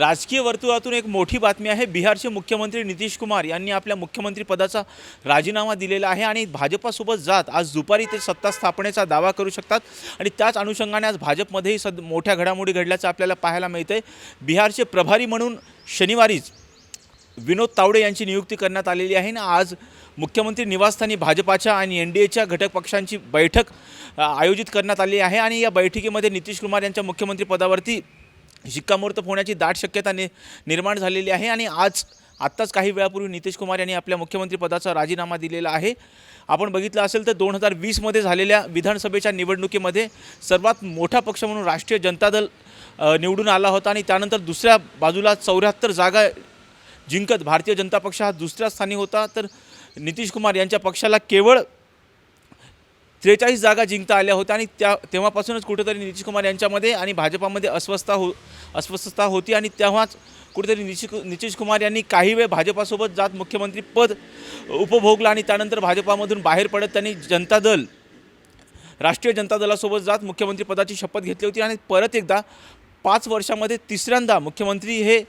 राजकीय वर्तुळातून एक मोठी बातमी आहे. बिहारचे मुख्यमंत्री नितीश कुमार यांनी आपल्या मुख्यमंत्री पदाचा राजीनामा दिलेला आहे आणि भाजपासोबत जात आज दुपारी ते सत्ता स्थापनेचा दावा करू शकतात. आणि त्याच अनुषंगाने आज भाजपमध्येही सद मोठ्या घडामोडी घडल्याचं आपल्याला पाहायला मिळतंय. बिहारचे प्रभारी म्हणून शनिवारीच विनोद तावडे यांची नियुक्ती करण्यात आलेली आहे. ना आज मुख्यमंत्री निवासस्थानी भाजपाच्या आणि एन डी एच्या घटक पक्षांची बैठक आयोजित करण्यात आली आहे. आणि या बैठकीमध्ये नितीश कुमार यांच्या मुख्यमंत्रीपदावरती शिक्कामोर्तब होण्याची दाट शक्यता नि निर्माण झालेली आहे आणि आज आत्ताच काही वेळापूर्वी नितीश कुमार यांनी आपल्या मुख्यमंत्रीपदाचा राजीनामा दिलेला आहे. आपण बघितलं असेल तर दोन हजार वीसमध्ये झालेल्या विधानसभेच्या निवडणुकीमध्ये सर्वात मोठा पक्ष म्हणून राष्ट्रीय जनता दल निवडून आला होता आणि त्यानंतर दुसऱ्या बाजूला चौऱ्याहत्तर जागा जिंकत भारतीय जनता पक्ष हा दुसऱ्या स्थानी होता. तर नितीश कुमार यांच्या पक्षाला केवळ त्रेचाळीस जागा जिंकता आल्या होत्या आणि त्या तेव्हापासूनच कुठेतरी नितीश कुमार यांच्यामध्ये आणि भाजपामध्ये अस्वस्थता हो अस्वस्थता होती आणि तेव्हाच कुठेतरी नितीश नितीश कुमार यांनी काही वेळ भाजपासोबत जात मुख्यमंत्री पद उपभोगलं आणि त्यानंतर भाजपामधून बाहेर पडत त्यांनी जनता दल राष्ट्रीय जनता दलासोबत जात मुख्यमंत्री पदाची शपथ घेतली होती आणि परत एकदा पाच वर्षामध्ये तिसऱ्यांदा मुख्यमंत्री हे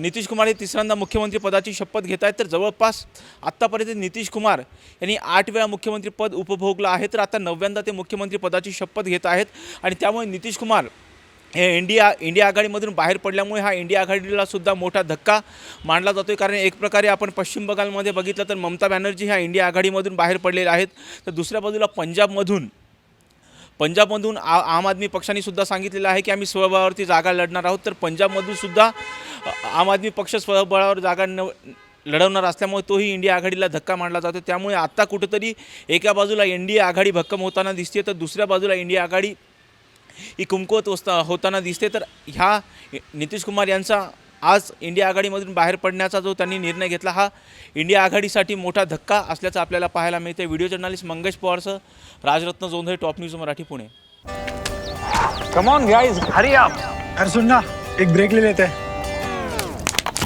नितीश कुमार हे तिसऱ्यांदा मुख्यमंत्रीपदाची शपथ घेत आहेत. तर जवळपास आत्तापर्यंत नितीश कुमार यांनी आठ वेळा मुख्यमंत्रीपद उपभोगलं आहे. तर आता नव्यांदा ते मुख्यमंत्रीपदाची शपथ घेत आहेत. आणि त्यामुळे नितीश कुमार हे इंडिया इंडिया आघाडीमधून बाहेर पडल्यामुळे हा इंडिया आघाडीला सुद्धा मोठा धक्का मानला आहे कारण एक प्रकारे आपण पश्चिम बंगालमध्ये बघितलं तर ममता बॅनर्जी ह्या इंडिया आघाडीमधून बाहेर पडलेल्या आहेत. तर दुसऱ्या बाजूला पंजाबमधून पंजाबमधून आ आम आदमी पक्षाने सुद्धा सांगितलेलं आहे की आम्ही स्वभावावरती जागा लढणार आहोत. तर पंजाबमधून सुद्धा आम आदमी पक्ष स्वबळावर जागा न लढवणार असल्यामुळे तोही इंडिया आघाडीला धक्का मानला जातो. त्यामुळे आत्ता कुठंतरी एका बाजूला एन डी ए आघाडी भक्कम होताना दिसते तर दुसऱ्या बाजूला इंडिया आघाडी ही कुमकुवत वस्ता होताना दिसते. तर ह्या नितीश कुमार यांचा आज इंडिया आघाडीमधून बाहेर पडण्याचा जो त्यांनी निर्णय घेतला हा इंडिया आघाडीसाठी मोठा धक्का असल्याचं आपल्याला पाहायला मिळते video journalist Mangesh पवारसह Rajratna Jondhale top news Marathi Pune. Come on guys hurry up अरे सुन ना एक ब्रेक ले लेते हैं.